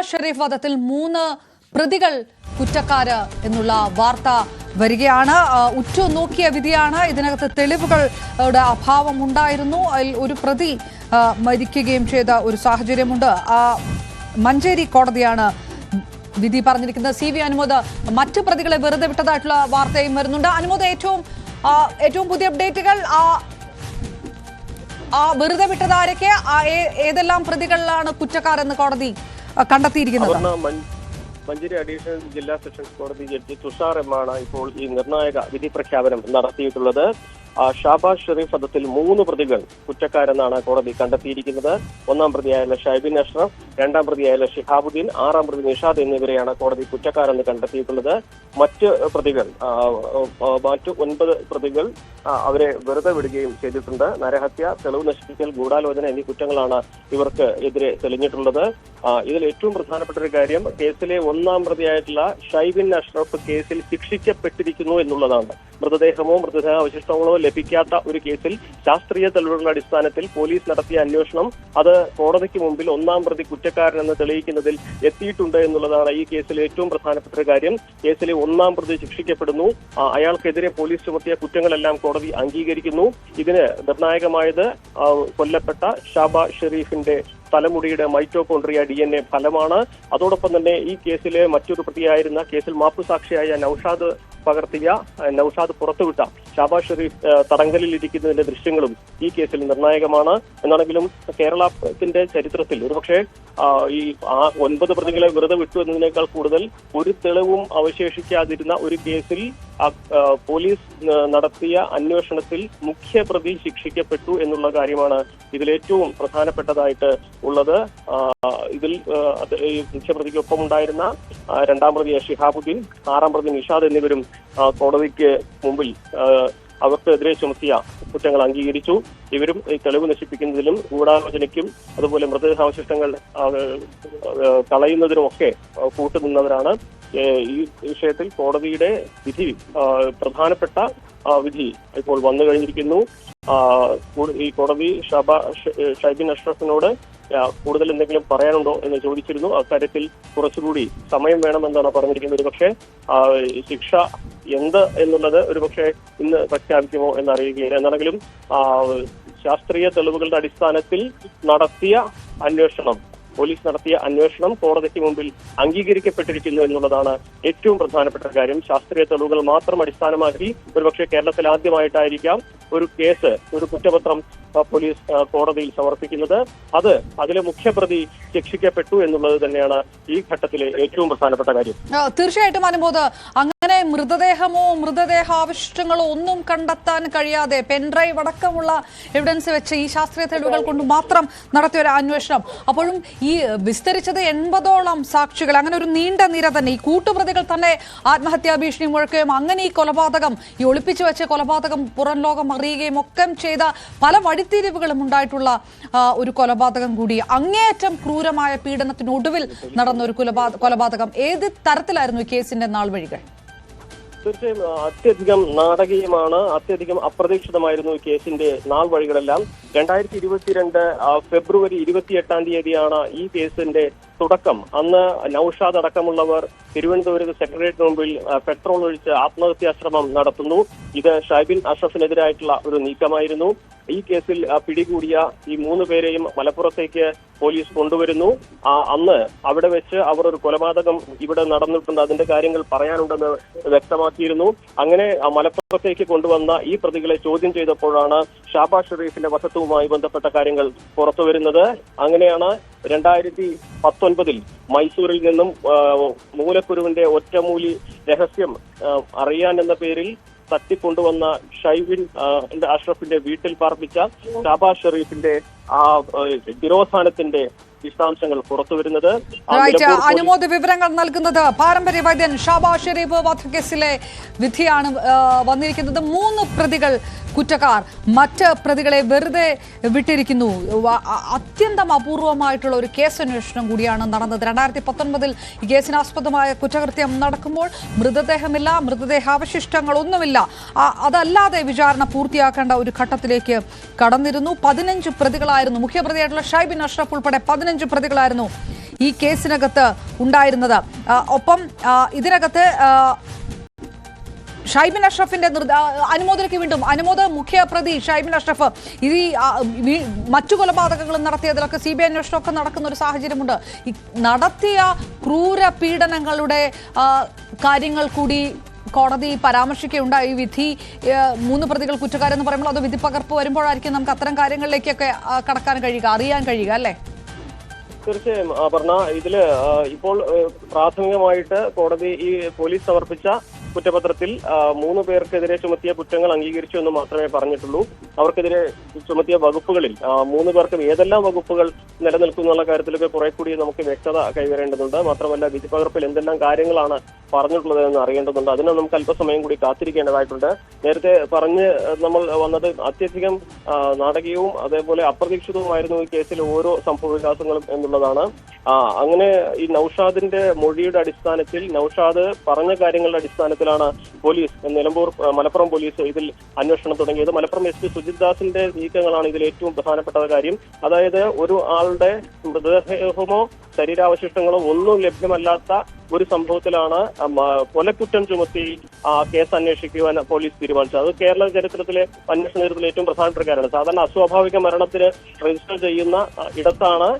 ഷെരീഫ് വധത്തിൽ മൂന്ന് പ്രതികൾ കുറ്റക്കാര് എന്നുള്ള വാർത്ത വരികയാണ്. ഉറ്റു ഉറ്റുനോക്കിയ വിധിയാണ്. ഇതിനകത്ത് തെളിവുകളുടെ അഭാവം ഉണ്ടായിരുന്നു അതിൽ ഒരു പ്രതി മരിക്കുകയും ചെയ്ത ഒരു സാഹചര്യമുണ്ട്. ആ, മഞ്ചേരി കോടതിയാണ് വിധി പറഞ്ഞിരിക്കുന്നത്. സി വി അനുമോദ് മറ്റു പ്രതികളെ വെറുതെ വിട്ടതായിട്ടുള്ള വാർത്തയും വരുന്നുണ്ട്. അനുമോദ് ഏറ്റവും ഏറ്റവും പുതിയ അപ്ഡേറ്റുകൾ ആ വെറുതെ വിട്ടതാരൊക്കെ? ഏതെല്ലാം പ്രതികളിലാണ് കുറ്റക്കാരെന്ന് കോടതി കണ്ടെത്തിയിരിക്കുന്നത്. മഞ്ചേരി അഡീഷണൽ ജില്ലാ സെഷൻസ് കോടതി ജഡ്ജി തുഷാർ എമ്മാണ് ഇപ്പോൾ ഈ നിർണായക വിധി പ്രഖ്യാപനം നടത്തിയിട്ടുള്ളത്. ഷാബാസ് ഷെറീഫ് വധത്തിൽ മൂന്ന് പ്രതികൾ കുറ്റക്കാരെന്നാണ് കോടതി കണ്ടെത്തിയിരിക്കുന്നത്. ഒന്നാം പ്രതിയായ ഷൈബിൻ അഷ്റഫ് രണ്ടാം പ്രതിയായ ഷിഹാബുദ്ദീൻ ആറാം പ്രതി നിഷാദ് എന്നിവരെയാണ് കോടതി കുറ്റക്കാരെന്ന് കണ്ടെത്തിയിട്ടുള്ളത്. മറ്റ് പ്രതികൾ മറ്റ് ഒൻപത് പ്രതികൾ അവരെ വെറുതെ വിടുകയും ചെയ്തിട്ടുണ്ട്. നരഹത്യ തെളിവ് നശിപ്പിക്കൽ ഗൂഢാലോചന എന്നീ കുറ്റങ്ങളാണ് ഇവർക്ക് എതിരെ തെളിഞ്ഞിട്ടുള്ളത്. ഇതിൽ ഏറ്റവും പ്രധാനപ്പെട്ട ഒരു കാര്യം കേസിലെ ഒന്നാം പ്രതിയായിട്ടുള്ള ഷൈബിൻ അഷ്റഫ് കേസിൽ ശിക്ഷിക്കപ്പെട്ടിരിക്കുന്നു എന്നുള്ളതാണ്. മൃതദേഹമോ മൃതദേഹാവശിഷ്ടങ്ങളോ ലഭിക്കാത്ത ഒരു കേസിൽ ശാസ്ത്രീയ തെളിവുകളുടെ അടിസ്ഥാനത്തിൽ പോലീസ് നടത്തിയ അന്വേഷണം അത് കോടതിക്ക് മുമ്പിൽ ഒന്നാം പ്രതി കുറ്റക്കാരനെന്ന് തെളിയിക്കുന്നതിൽ എത്തിയിട്ടുണ്ട് എന്നുള്ളതാണ് ഈ കേസിലെ ഏറ്റവും പ്രധാനപ്പെട്ട ഒരു കാര്യം. കേസിലെ ഒന്നാം പ്രതി ശിക്ഷിക്കപ്പെടുന്നു. അയാൾക്കെതിരെ പോലീസ് ചുമത്തിയ കുറ്റങ്ങളെല്ലാം കോടതി അംഗീകരിക്കുന്നു. ഇതിന് നിർണായകമായത് കൊല്ലപ്പെട്ട ഷാബ ഷെരീഫിന്റെ തലമുടിയുടെ മൈറ്റോകോൺട്രിയ ഡി എൻ എ ഫലമാണ്. അതോടൊപ്പം തന്നെ ഈ കേസിലെ മറ്റൊരു പ്രതിയായിരുന്ന കേസിൽ മാപ്പുസാക്ഷിയായ നൌഷാദ് പകർത്തിയ നൌഷാദ് പുറത്തുവിട്ട ഷാബാസ് ഷെരീഫ് തടങ്കലിൽ ഇരിക്കുന്നതിന്റെ ദൃശ്യങ്ങളും ഈ കേസിൽ നിർണായകമാണ്. എന്നാണെങ്കിലും കേരളത്തിന്റെ ചരിത്രത്തിൽ ഒരുപക്ഷെ ഈ ആ ഒൻപത് പ്രതികളെ വെറുതെ വിട്ടു എന്നതിനേക്കാൾ കൂടുതൽ ഒരു തെളിവും അവശേഷിക്കാതിരുന്ന ഒരു കേസിൽ പോലീസ് നടത്തിയ അന്വേഷണത്തിൽ മുഖ്യ പ്രതി ശിക്ഷിക്കപ്പെട്ടു എന്നുള്ള കാര്യമാണ് ഇതിലേറ്റവും പ്രധാനപ്പെട്ടതായിട്ട് ഉള്ളത്. ഇതിൽ മുഖ്യപ്രതിക്കൊപ്പം ഉണ്ടായിരുന്ന രണ്ടാം പ്രതി ഷിഹാബുദ്ദീൻ ആറാം പ്രതി നിഷാദ് എന്നിവരും കോടതിക്ക് മുമ്പിൽ അവർക്കെതിരെ ചുമത്തിയ കുറ്റങ്ങൾ അംഗീകരിച്ചു. ഇവരും ഈ തെളിവ് നശിപ്പിക്കുന്നതിലും ഗൂഢാലോചനയ്ക്കും അതുപോലെ മൃതദേഹാവശിഷ്ടങ്ങൾ കളയുന്നതിനുമൊക്കെ കൂട്ടുനിന്നവരാണ്. ഈ വിഷയത്തിൽ കോടതിയുടെ വിധി പ്രധാനപ്പെട്ട വിധി ഇപ്പോൾ വന്നു കഴിഞ്ഞിരിക്കുന്നു. ഈ കോടതി ഷബ ഷൈബിൻ അഷ്റഫിനോട് കൂടുതൽ എന്തെങ്കിലും പറയാനുണ്ടോ എന്ന് ചോദിച്ചിരുന്നു. അക്കാര്യത്തിൽ കുറച്ചുകൂടി സമയം വേണമെന്നാണ് പറഞ്ഞിരിക്കുന്നത്. ഒരുപക്ഷെ ആ, ശിക്ഷ എന്ത് എന്നുള്ളത് ഒരുപക്ഷെ ഇന്ന് പ്രഖ്യാപിക്കുമോ എന്നറിയുകയില്ല. എന്നാണെങ്കിലും ശാസ്ത്രീയ തെളിവുകളുടെ അടിസ്ഥാനത്തിൽ നടത്തിയ അന്വേഷണം പോലീസ് നടത്തിയ അന്വേഷണം കോടതിക്ക് മുമ്പിൽ അംഗീകരിക്കപ്പെട്ടിരിക്കുന്നു എന്നുള്ളതാണ് ഏറ്റവും പ്രധാനപ്പെട്ട കാര്യം. ശാസ്ത്രീയ തെളിവുകൾ മാത്രം അടിസ്ഥാനമാക്കി ഒരുപക്ഷെ കേരളത്തിൽ ആദ്യമായിട്ടായിരിക്കാം ഒരു കേസ് ഒരു കുറ്റപത്രം പോലീസ് കോടതിയിൽ സമർപ്പിക്കുന്നത്. അത് അതിലെ മുഖ്യപ്രതി ശിക്ഷിക്കപ്പെട്ടു എന്നുള്ളത് തന്നെയാണ് ഈ ഘട്ടത്തിലെ ഏറ്റവും പ്രധാനപ്പെട്ട കാര്യം. തീർച്ചയായിട്ടും അനുബോധ അങ്ങനെ മൃതദേഹമോ മൃതദേഹാവശിഷ്ടങ്ങളോ ഒന്നും കണ്ടെത്താൻ കഴിയാതെ പെൻഡ്രൈവ് അടക്കമുള്ള എവിഡൻസ് വെച്ച് ഈ ശാസ്ത്രീയ തെളിവുകൾ കൊണ്ട് മാത്രം നടത്തിയ ഒരു അന്വേഷണം. അപ്പോഴും ഈ വിസ്തരിച്ചത് എൺപതോളം സാക്ഷികൾ അങ്ങനെ ഒരു നീണ്ട നിര തന്നെ. ഈ കൂട്ടുപ്രതികൾ തന്നെ ആത്മഹത്യാ ഭീഷണി മുഴക്കുകയും അങ്ങനെ ഈ കൊലപാതകം ഈ ഒളിപ്പിച്ചു വെച്ച കൊലപാതകം പുറം ലോകം അറിയുകയും ഒക്കെ ചെയ്ത പല വഴിത്തിരിവുകളും ഉണ്ടായിട്ടുള്ള ഒരു കൊലപാതകം കൂടി. അങ്ങേയറ്റം ക്രൂരമായ പീഡനത്തിനൊടുവിൽ നടന്ന ഒരു കൊലപാതകം. ഏത് തരത്തിലായിരുന്നു കേസിന്റെ നാൾ വഴികൾ? തീർച്ചയായും അത്യധികം നാടകീയമാണ് അത്യധികം അപ്രതീക്ഷിതമായിരുന്നു കേസിന്റെ നാൾ വഴികളെല്ലാം. രണ്ടായിരത്തി ഇരുപത്തിരണ്ട് ഫെബ്രുവരി ഇരുപത്തിയെട്ടാം തീയതിയാണ് ഈ കേസിന്റെ തുടക്കം. അന്ന് നൌഷാദ് അടക്കമുള്ളവർ തിരുവനന്തപുരത്ത് സെക്രട്ടേറിയറ്റിന് മുമ്പിൽ പെട്രോൾ ഒഴിച്ച് ആത്മഹത്യാശ്രമം നടത്തുന്നു. ഇത് ഷൈബിൻ അഷഫിനെതിരായിട്ടുള്ള ഒരു നീക്കമായിരുന്നു. ഈ കേസിൽ പിടികൂടിയ ഈ മൂന്ന് പേരെയും മലപ്പുറത്തേക്ക് പോലീസ് കൊണ്ടുവരുന്നു. അന്ന് അവിടെ വെച്ച് അവർ ഒരു കൊലപാതകം ഇവിടെ നടന്നിട്ടുണ്ട് അതിന്റെ കാര്യങ്ങൾ പറയാനുണ്ടെന്ന് വ്യക്തമാക്കിയിരുന്നു. അങ്ങനെ മലപ്പുറത്തേക്ക് കൊണ്ടുവന്ന ഈ പ്രതികളെ ചോദ്യം ചെയ്തപ്പോഴാണ് ഷാബാസ് ഷെറീഫിന്റെ വസത്തുവുമായി ബന്ധപ്പെട്ട കാര്യങ്ങൾ പുറത്തു വരുന്നത്. അങ്ങനെയാണ് രണ്ടായിരത്തി പത്തൊൻപതിൽ മൈസൂരിൽ നിന്നും മൂലക്കുരുവിന്റെ ഒറ്റമൂലി രഹസ്യം അറിയാൻ എന്ന പേരിൽ തട്ടിക്കൊണ്ടുവന്ന ഷൈവിൻ അഷ്റഫിന്റെ വീട്ടിൽ പാർപ്പിച്ച ഷാബാസ് ഷെറീഫിന്റെ ആ തിരോധാനത്തിന്റെ വിശദാംശങ്ങൾ പുറത്തുവരുന്നത്. അനുമോദ് വിവരങ്ങൾ നൽകുന്നത് പാരമ്പര്യ വൈദ്യൻ ഷാബാ ഷെരീഫ് വധക്കേസിലെ വിധിയാണ് വന്നിരിക്കുന്നത്. മൂന്ന് പ്രതികൾ കുറ്റക്കാർ. മറ്റ് പ്രതികളെ വെറുതെ വിട്ടിരിക്കുന്നു. അത്യന്തം അപൂർവമായിട്ടുള്ള ഒരു കേസ് അന്വേഷണം കൂടിയാണ് നടന്നത്. രണ്ടായിരത്തി പത്തൊൻപതിൽ ഈ കേസിനാസ്പദമായ കുറ്റകൃത്യം നടക്കുമ്പോൾ മൃതദേഹമില്ല മൃതദേഹാവശിഷ്ടങ്ങളൊന്നുമില്ല. അവശിഷ്ടങ്ങളൊന്നുമില്ല അതല്ലാതെ വിചാരണ പൂർത്തിയാക്കേണ്ട ഒരു ഘട്ടത്തിലേക്ക് കടന്നിരുന്നു. പതിനഞ്ച് പ്രതികളായിരുന്നു. മുഖ്യപ്രതിയായിട്ടുള്ള ഷൈബിൻ അഷ്റഫ് ഉൾപ്പെടെ പതിനഞ്ച് പ്രതികളായിരുന്നു ഈ കേസിനകത്ത് ഉണ്ടായിരുന്നത്. ഒപ്പം ഇതിനകത്ത് ഷൈബിൻ അഷ്റഫിന്റെ അനുമോദനയ്ക്ക് വീണ്ടും അനുമോദ മുഖ്യപ്രതി ഷൈബിൻ അഷ്റഫ് ഇത് മറ്റു കൊലപാതകങ്ങളും നടത്തിയതിലൊക്കെ സി ബി ഐ അന്വേഷണമൊക്കെ നടക്കുന്ന ഒരു സാഹചര്യമുണ്ട്. നടത്തിയ ക്രൂര പീഡനങ്ങളുടെ കാര്യങ്ങൾ കൂടി കോടതി പരാമർശിക്കുകയുണ്ടായി. വിധി മൂന്ന് പ്രതികൾ കുറ്റക്കാരെന്ന് പറയുമ്പോൾ അത് വിധി പകർപ്പ് വരുമ്പോഴായിരിക്കും നമുക്ക് അത്തരം കാര്യങ്ങളിലേക്കൊക്കെ കടക്കാൻ കഴിയുക അറിയാൻ കഴിയുക അല്ലേ? തീർച്ചയായും അപർണ. ഇതിൽ ഇപ്പോൾ പ്രാഥമികമായിട്ട് കോടതി ഈ പോലീസ് സമർപ്പിച്ച കുറ്റപത്രത്തിൽ മൂന്ന് പേർക്കെതിരെ ചുമത്തിയ കുറ്റങ്ങൾ അംഗീകരിച്ചു എന്ന് മാത്രമേ പറഞ്ഞിട്ടുള്ളൂ. അവർക്കെതിരെ ചുമത്തിയ വകുപ്പുകളിൽ മൂന്ന് പേർക്കും ഏതെല്ലാം വകുപ്പുകൾ നിലനിൽക്കുന്നുള്ള കാര്യത്തിലൊക്കെ കുറെ കൂടി നമുക്ക് വ്യക്തത കൈവരേണ്ടതുണ്ട്. മാത്രമല്ല വിധി പകർപ്പിൽ എന്തെല്ലാം കാര്യങ്ങളാണ് പറഞ്ഞിട്ടുള്ളത് എന്ന് അറിയേണ്ടതുണ്ട്. അതിന് നമുക്ക് അല്പസമയം കൂടി കാത്തിരിക്കേണ്ടതായിട്ടുണ്ട്. നേരത്തെ പറഞ്ഞ് നമ്മൾ വന്നത് അത്യധികം നാടകീയവും അതേപോലെ അപ്രതീക്ഷിതവുമായിരുന്നു ഈ കേസിൽ ഓരോ സംഭവ വികാസങ്ങളും എന്നുള്ളതാണ്. ആ, അങ്ങനെ ഈ നൌഷാദിന്റെ മൊഴിയുടെ അടിസ്ഥാനത്തിൽ നൌഷാദ് പറഞ്ഞ കാര്യങ്ങളുടെ അടിസ്ഥാനത്തിലാണ് പോലീസ് നിലമ്പൂർ മലപ്പുറം പോലീസ് ഇതിൽ അന്വേഷണം തുടങ്ങിയത്. മലപ്പുറം എസ് പി സുജിത് ദാസിന്റെ നീക്കങ്ങളാണ് ഇതിൽ ഏറ്റവും പ്രധാനപ്പെട്ട കാര്യം. അതായത് ഒരു ആളുടെ മൃതദേഹമോ ശരീരാവശിഷ്ടങ്ങളോ ഒന്നും ലഭ്യമല്ലാത്ത ഒരു സംഭവത്തിലാണ് കൊലക്കുറ്റം ചുമത്തി കേസ് അന്വേഷിക്കുവാൻ പോലീസ് തീരുമാനിച്ചത്. അത് കേരള ചരിത്രത്തിലെ അന്വേഷണ ചരിത്രത്തിലെ ഏറ്റവും പ്രധാനപ്പെട്ട കാര്യമാണ്. സാധാരണ അസ്വാഭാവിക മരണത്തിന് രജിസ്റ്റർ ചെയ്യുന്ന ഇടത്താണ്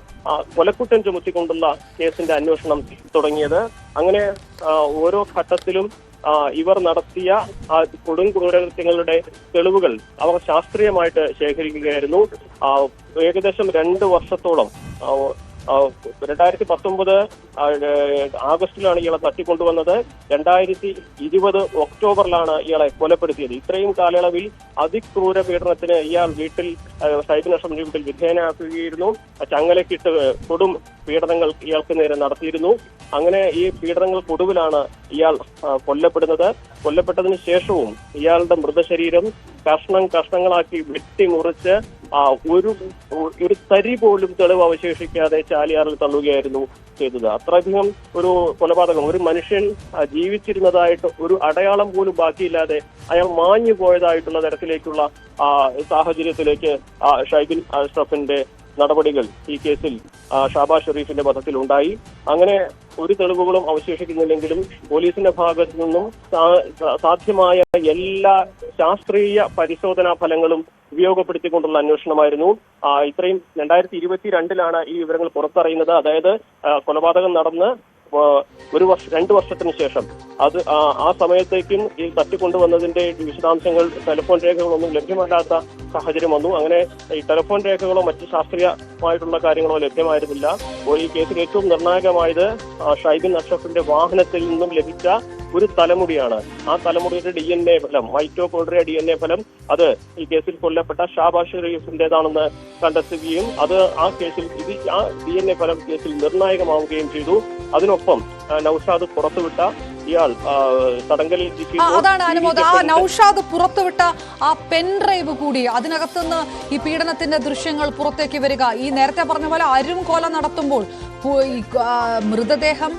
കൊലക്കുറ്റം ചുമത്തിക്കൊണ്ടുള്ള കേസിന്റെ അന്വേഷണം തുടങ്ങിയത്. അങ്ങനെ ഓരോ ഘട്ടത്തിലും ഇവർ നടത്തിയ ആ കൊടും തെളിവുകൾ അവർ ശാസ്ത്രീയമായിട്ട് ശേഖരിക്കുകയായിരുന്നു. ഏകദേശം രണ്ട് വർഷത്തോളം രണ്ടായിരത്തി പത്തൊമ്പത് ആഗസ്റ്റിലാണ് ഇയാളെ തട്ടിക്കൊണ്ടുവന്നത്. രണ്ടായിരത്തി ഇരുപത് ഒക്ടോബറിലാണ് ഇയാളെ കൊലപ്പെടുത്തിയത്. ഇത്രയും കാലയളവിൽ അതിക്രൂര പീഡനത്തിന് ഇയാൾ വീട്ടിൽ സൈബർ നഷ്ടം വീട്ടിൽ വിധേയനാക്കുകയായിരുന്നു. ചങ്ങലക്കിട്ട് കൊടും പീഡനങ്ങൾ ഇയാൾക്ക് നേരെ നടത്തിയിരുന്നു. അങ്ങനെ ഈ പീഡനങ്ങൾക്കൊടുവിലാണ് ഇയാൾ കൊല്ലപ്പെടുന്നത്. കൊല്ലപ്പെട്ടതിന് ശേഷവും ഇയാളുടെ മൃതശരീരം കഷ്ണം കഷ്ണങ്ങളാക്കി വെട്ടിമുറിച്ച് ഒരു ഒരു തരി പോലും തെളിവ് അവശേഷിക്കാതെ ചാലിയാറിൽ തള്ളുകയായിരുന്നു ചെയ്തത്. അത്രയധികം ഒരു കൊലപാതകം. ഒരു മനുഷ്യൻ ജീവിച്ചിരുന്നതായിട്ട് ഒരു അടയാളം പോലും ബാക്കിയില്ലാതെ അയാൾ മാഞ്ഞു പോയതായിട്ടുള്ള തരത്തിലേക്കുള്ള ആ, സാഹചര്യത്തിലേക്ക് ഷൈബിൻ അഷ്റഫിന്റെ നടപടികൾ ഈ കേസിൽ ഷാബാ ഷെറീഫിന്റെ വധത്തിൽ ഉണ്ടായി അങ്ങനെ ഒരു തെളിവുകളും അവശേഷിക്കുന്നില്ലെങ്കിലും പോലീസിന്റെ ഭാഗത്തു നിന്നും സാധ്യമായ എല്ലാ ശാസ്ത്രീയ പരിശോധനാ ഫലങ്ങളും ഉപയോഗപ്പെടുത്തിക്കൊണ്ടുള്ള അന്വേഷണമായിരുന്നു. ഇത്രയും രണ്ടായിരത്തി ഇരുപത്തിരണ്ടിലാണ് ഈ വിവരങ്ങൾ പുറത്തറിയുന്നത്. അതായത് കൊലപാതകം നടന്ന് ഒരു വർഷം രണ്ടു വർഷത്തിന് ശേഷം. അത് ആ സമയത്തേക്കും ഈ തട്ടിക്കൊണ്ടുവന്നതിന്റെ വിശദാംശങ്ങൾ ടെലിഫോൺ രേഖകളൊന്നും ലഭ്യമല്ലാത്ത സാഹചര്യം വന്നു. അങ്ങനെ ഈ ടെലിഫോൺ രേഖകളോ മറ്റ് ശാസ്ത്രീയമായിട്ടുള്ള കാര്യങ്ങളോ ലഭ്യമായിരുന്നില്ല. ഈ കേസിൽ ഏറ്റവും നിർണായകമായത് ഷൈബിൻ അഷ്റഫിന്റെ വാഹനത്തിൽ നിന്നും ലഭിച്ച ഒരു തലമുടിയാണ്. ആ തലമുടിയുടെ ഡി എൻ എ ഫലം മൈറ്റോകോൺഡ്രിയ ഡി എൻ എ ഫലം അത് ഈ കേസിൽ കൊല്ലപ്പെട്ട ഷാബാ ഷെറീഫിന്റേതാണെന്ന് കണ്ടെത്തുകയും അത് ആ കേസിൽ ഇത് ആ ഡി എൻ എ ഫലം കേസിൽ നിർണായകമാവുകയും ചെയ്തു. അതിനൊപ്പം നൌഷാദ് പുറത്തുവിട്ട ഇയാൾ തടങ്കലിൽ അതാണ് അനുമോദ്. ആ നൌഷാദ് പുറത്തുവിട്ട ആ പെൻ ഡ്രൈവ് കൂടി അതിനകത്തുനിന്ന് ഈ പീഡനത്തിന്റെ ദൃശ്യങ്ങൾ പുറത്തേക്ക് വരിക. ഈ നേരത്തെ പറഞ്ഞ പോലെ അരും കൊല നടത്തുമ്പോൾ മൃതദേഹം